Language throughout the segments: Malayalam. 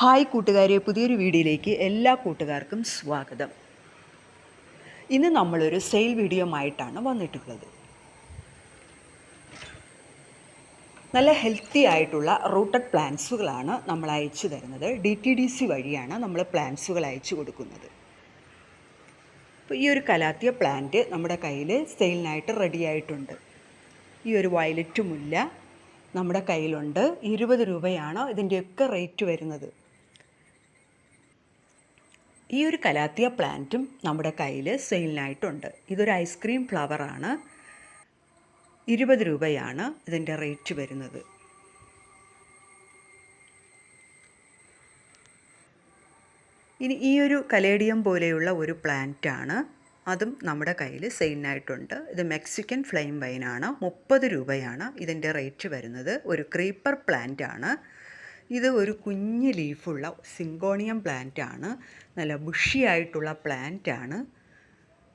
ഹായ് കൂട്ടുകാരെ പുതിയൊരു വീഡിയോയിലേക്ക് എല്ലാ കൂട്ടുകാർക്കും സ്വാഗതം. ഇന്ന് നമ്മളൊരു സെയിൽ വീഡിയോ ആയിട്ടാണ് വന്നിട്ടുള്ളത്. നല്ല ഹെൽത്തി ആയിട്ടുള്ള റൂട്ടഡ് പ്ലാന്റ്സുകളാണ് നമ്മൾ അയച്ചു തരുന്നത്. ഡി ടി ഡി സി വഴിയാണ് നമ്മൾ പ്ലാന്റ്സുകൾ അയച്ചു കൊടുക്കുന്നത്. അപ്പോൾ ഈ ഒരു കലാത്തിയ പ്ലാന്റ് നമ്മുടെ കയ്യിൽ സെയിലിനായിട്ട് റെഡി ആയിട്ടുണ്ട്. ഈ ഒരു വയലറ്റ് മുല്ല നമ്മുടെ കയ്യിലുണ്ട്. ഇരുപത് രൂപയാണ് ഇതിന്റെയൊക്കെ റേറ്റ് വരുന്നത്. ഈ ഒരു കലാത്തിയ പ്ലാന്റും നമ്മുടെ കയ്യിൽ സെയിലിനായിട്ടുണ്ട്. ഇതൊരു ഐസ്ക്രീം ഫ്ലവറാണ് ഇരുപത് രൂപയാണ് ഇതിന്റെ റേറ്റ് വരുന്നത്. ഇനി ഈ ഒരു കലേഡിയം പോലെയുള്ള ഒരു പ്ലാന്റാണ് അതും നമ്മുടെ കയ്യിൽ സെയിലിനായിട്ടുണ്ട്. ഇത് മെക്സിക്കൻ ഫ്ലെയിം വൈനാണ്. മുപ്പത് രൂപയാണ് ഇതിന്റെ റേറ്റ് വരുന്നത്. ഒരു ക്രീപ്പർ പ്ലാന്റ് ആണ്. ഇത് ഒരു കുഞ്ഞ് ലീഫുള്ള സിങ്കോണിയം പ്ലാന്റ് ആണ് നല്ല ബുഷിയായിട്ടുള്ള പ്ലാന്റ് ആണ്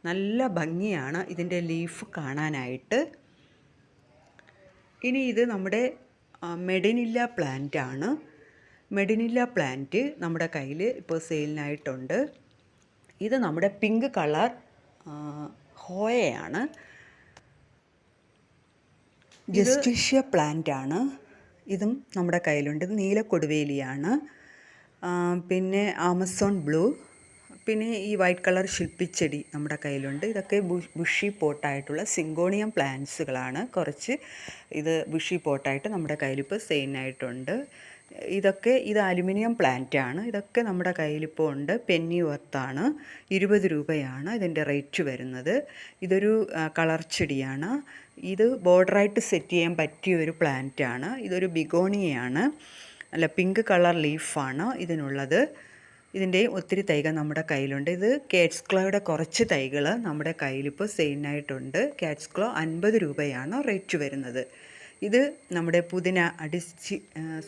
നല്ല ഭംഗിയാണ് ഇതിന്റെ ലീഫ് കാണാനായിട്ട്. ഇനി ഇത് നമ്മുടെ മെഡിനില്ല പ്ലാന്റ് ആണ് മെഡിനില്ല പ്ലാന്റ് നമ്മുടെ കയ്യിൽ ഇപ്പോൾ സെയിലിനായിട്ടുണ്ട്. ഇത് നമ്മുടെ പിങ്ക് കളർ ഹോയയാണ്. ജസ്റ്റിഷ്യ പ്ലാന്റ് ആണ് ഇതും നമ്മുടെ കയ്യിലുണ്ട്. ഇത് നീല കൊടുവേലിയാണ്. പിന്നെ ആമസോൺ ബ്ലൂ. പിന്നെ ഈ വൈറ്റ് കളർ ശില്പിച്ചെടി നമ്മുടെ കയ്യിലുണ്ട്. ഇതൊക്കെ ബുഷി പോട്ടായിട്ടുള്ള സിങ്കോണിയം പ്ലാന്റ്സുകളാണ്. കുറച്ച് ഇത് ബുഷി പോട്ടായിട്ട് നമ്മുടെ കയ്യിലിപ്പോൾ സെയിനായിട്ടുണ്ട്. ഇതൊക്കെ ഇത് അലുമിനിയം ആണ് ഇതൊക്കെ നമ്മുടെ കയ്യിലിപ്പോൾ ഉണ്ട്. പെന്നി വർത്താണ്. ഇരുപത് രൂപയാണ് ഇതിന്റെ റേറ്റ് വരുന്നത്. ഇതൊരു കളർ ചെടിയാണ്. ഇത് ബോർഡറായിട്ട് സെറ്റ് ചെയ്യാൻ പറ്റിയ ഒരു പ്ലാന്റ് ആണ് ഇതൊരു ബിഗോണിയയാണ്. അല്ല പിങ്ക് കളർ ലീഫാണ് ഇതിനുള്ളത്. ഇതിന്റെ ഒത്തിരി തൈകൾ നമ്മുടെ കയ്യിലുണ്ട്. ഇത് കാറ്റ്സ് ക്ലോയുടെ കുറച്ച് തൈകൾ നമ്മുടെ കയ്യിലിപ്പോൾ സെയിനായിട്ടുണ്ട് കാറ്റ്സ് ക്ലോ അൻപത് രൂപയാണ് റേറ്റ് വരുന്നത്. ഇത് നമ്മുടെ പുതിന അടിച്ച്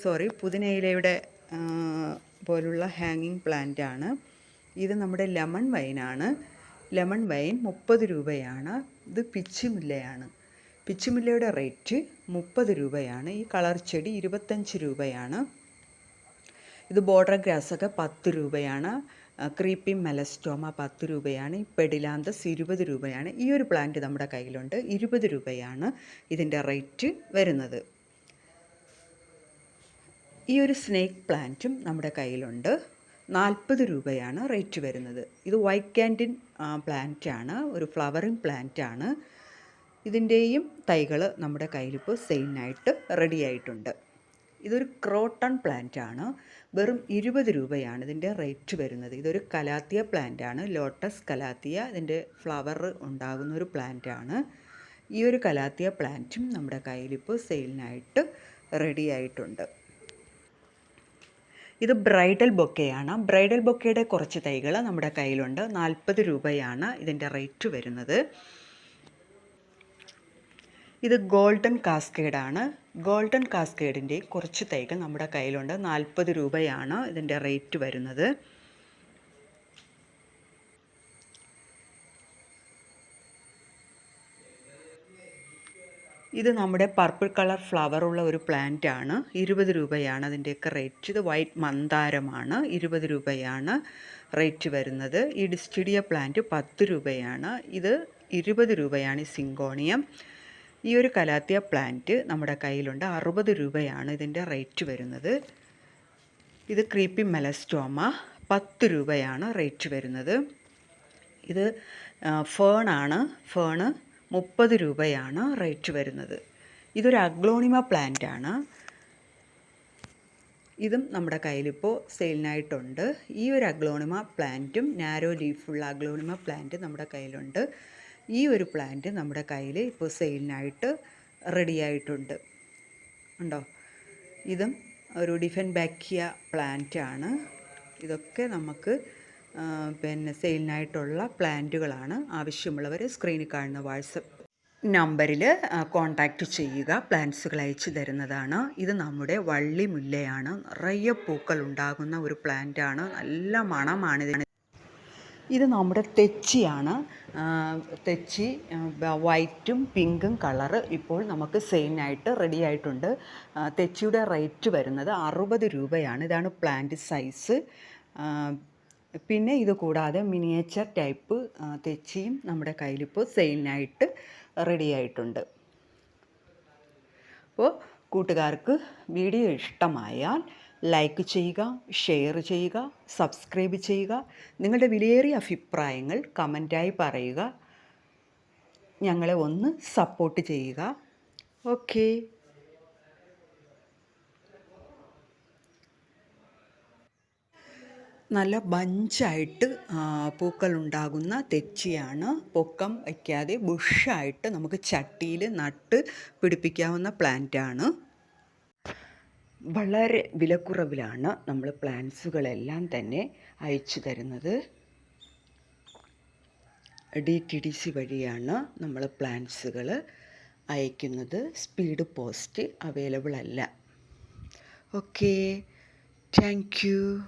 സോറി പുതിനയിലയുടെ പോലുള്ള ഹാങ്ങിങ് പ്ലാന്റ് ആണ്. ഇത് നമ്മുടെ ലെമൺ വൈനാണ് ലെമൺ വൈൻ മുപ്പത് രൂപയാണ്. ഇത് പിച്ചിമുല്ലയാണ്. പിച്ചിമുല്ലയുടെ റേറ്റ് മുപ്പത് രൂപയാണ്. ഈ കളർ ചെടി ഇരുപത്തഞ്ച് രൂപയാണ്. ഇത് ബോർഡർ ഗ്രാസൊക്കെ പത്ത് രൂപയാണ്. ക്രീപ്പി മെലസ്റ്റോമ പത്ത് രൂപയാണ്. പെഡിലാന്തസ് ഇരുപത് രൂപയാണ്. ഈ ഒരു പ്ലാന്റ് നമ്മുടെ കയ്യിലുണ്ട്. ഇരുപത് രൂപയാണ് ഇതിന്റെ റേറ്റ് വരുന്നത്. ഈ ഒരു സ്നേക്ക് പ്ലാന്റും നമ്മുടെ കയ്യിലുണ്ട്. നാൽപ്പത് രൂപയാണ് റേറ്റ് വരുന്നത്. ഇത് വൈറ്റ് ക്യാൻഡിൻ പ്ലാന്റ് ആണ് ഒരു ഫ്ലവറിങ് പ്ലാന്റാണ്. ഇതിന്റെയും തൈകൾ നമ്മുടെ കയ്യിലിപ്പോൾ സെയിനായിട്ട് റെഡി ആയിട്ടുണ്ട്. ഇതൊരു ക്രോട്ടൺ പ്ലാന്റ് ആണ് വെറും ഇരുപത് രൂപയാണ് ഇതിന്റെ റേറ്റ് വരുന്നത്. ഇതൊരു കലാത്തിയ പ്ലാന്റ് ആണ് ലോട്ടസ് കലാത്തിയ ഇതിന്റെ ഫ്ലവർ ഉണ്ടാകുന്ന ഒരു പ്ലാന്റ് ആണ് ഈ ഒരു കലാത്തിയ പ്ലാന്റും നമ്മുടെ കയ്യിലിപ്പോൾ സെയിലിനായിട്ട് റെഡി ആയിട്ടുണ്ട്. ഇത് ബ്രൈഡൽ ബൊക്കെയാണ്. ബ്രൈഡൽ ബൊക്കയുടെ കുറച്ച് തൈകൾ നമ്മുടെ കയ്യിലുണ്ട്. നാൽപ്പത് രൂപയാണ് ഇതിന്റെ റേറ്റ് വരുന്നത്. ഇത് ഗോൾഡൻ കാസ്കേഡാണ്. ഗോൾഡൻ കാസ്കേഡിന്റെ കുറച്ച് തൈകൾ നമ്മുടെ കയ്യിലുണ്ട്. നാൽപ്പത് രൂപയാണ് ഇതിന്റെ റേറ്റ് വരുന്നത്. ഇത് നമ്മുടെ പർപ്പിൾ കളർ ഫ്ലവർ ഉള്ള ഒരു പ്ലാന്റ് ആണ്. ഇരുപത് രൂപയാണ് അതിന്റെയൊക്കെ റേറ്റ്. ഇത് വൈറ്റ് മന്ദാരമാണ്. ഇരുപത് രൂപയാണ് റേറ്റ് വരുന്നത്. ഈ ഡിസ്റ്റിഡിയ പ്ലാന്റ് പത്ത് രൂപയാണ്. ഇത് ഇരുപത് രൂപയാണ് ഈ സിങ്കോണിയം. ഈ ഒരു കലാത്തിയ പ്ലാന്റ് നമ്മുടെ കയ്യിലുണ്ട്. അറുപത് രൂപയാണ് ഇതിന്റെ റേറ്റ് വരുന്നത്. ഇത് ക്രീപ്പി മെലസ്റ്റോമ പത്ത് രൂപയാണ് റേറ്റ് വരുന്നത്. ഇത് ഫേണാണ് ഫേണ് മുപ്പത് രൂപയാണ് റേറ്റ് വരുന്നത്. ഇതൊരു അഗ്ലോണിമ പ്ലാന്റ് ആണ്. ഇതും നമ്മുടെ കയ്യിലിപ്പോൾ സെയിലിനായിട്ടുണ്ട് ഈ ഒരു അഗ്ലോണിമ പ്ലാന്റും നാരോ ലീഫുള്ള അഗ്ലോണിമ പ്ലാന്റ് നമ്മുടെ കയ്യിലുണ്ട്. ഈ ഒരു പ്ലാന്റ് നമ്മുടെ കയ്യിൽ ഇപ്പോൾ സെയിലിനായിട്ട് റെഡി ആയിട്ടുണ്ട് ഉണ്ടോ? ഇതും ഒരു ഡിഫൻ ബാക്കിയ പ്ലാന്റാണ് ഇതൊക്കെ നമുക്ക് പിന്നെ സെയിലിനായിട്ടുള്ള പ്ലാന്റുകളാണ് ആവശ്യമുള്ളവർ സ്ക്രീനിൽ കാണുന്ന വാട്സപ്പ് നമ്പറിൽ കോൺടാക്റ്റ് ചെയ്യുക പ്ലാന്റ്സുകൾ അയച്ചു തരുന്നതാണ്. ഇത് നമ്മുടെ വള്ളി മുല്ലയാണ്. നിറയെ പൂക്കൾ ഉണ്ടാകുന്ന ഒരു പ്ലാന്റാണ് നല്ല മണമാണ് ഇതിന് ഇത് നമ്മുടെ തെച്ചിയാണ്. തെച്ചി വൈറ്റും പിങ്കും കളറ് ഇപ്പോൾ നമുക്ക് സെയിനായിട്ട് റെഡി ആയിട്ടുണ്ട്. തെച്ചിയുടെ റേറ്റ് വരുന്നത് അറുപത് രൂപയാണ്. ഇതാണ് പ്ലാന്റ് സൈസ് പിന്നെ ഇത് കൂടാതെ മിനിയേച്ചർ ടൈപ്പ് തെച്ചിയും നമ്മുടെ കയ്യിലിപ്പോൾ സെയിലിനായിട്ട് റെഡി ആയിട്ടുണ്ട്. അപ്പോൾ കൂട്ടുകാർക്ക് വീഡിയോ ഇഷ്ടമായാൽ ലൈക്ക് ചെയ്യുക ഷെയർ ചെയ്യുക സബ്സ്ക്രൈബ് ചെയ്യുക. നിങ്ങളുടെ വിലയേറിയ അഭിപ്രായങ്ങൾ കമന്റായി പറയുക. ഞങ്ങളെ ഒന്ന് സപ്പോർട്ട് ചെയ്യുക. ഓക്കേ. നല്ല ബഞ്ചായിട്ട് പൂക്കൾ ഉണ്ടാകുന്ന തെച്ചിയാണ്. പൊക്കം വയ്ക്കാതെ ബുഷായിട്ട് നമുക്ക് ചട്ടിയിൽ നട്ട് പിടിപ്പിക്കാവുന്ന പ്ലാന്റാണ്. വളരെ വിലക്കുറവിലാണ് നമ്മൾ പ്ലാന്റ്സുകളെല്ലാം തന്നെ അയച്ചു തരുന്നത്. ഡി ടി ഡി സി വഴിയാണ് നമ്മൾ പ്ലാന്റ്സുകൾ അയക്കുന്നത്. സ്പീഡ് പോസ്റ്റ് അവൈലബിൾ അല്ല. ഓക്കേ. Thank you.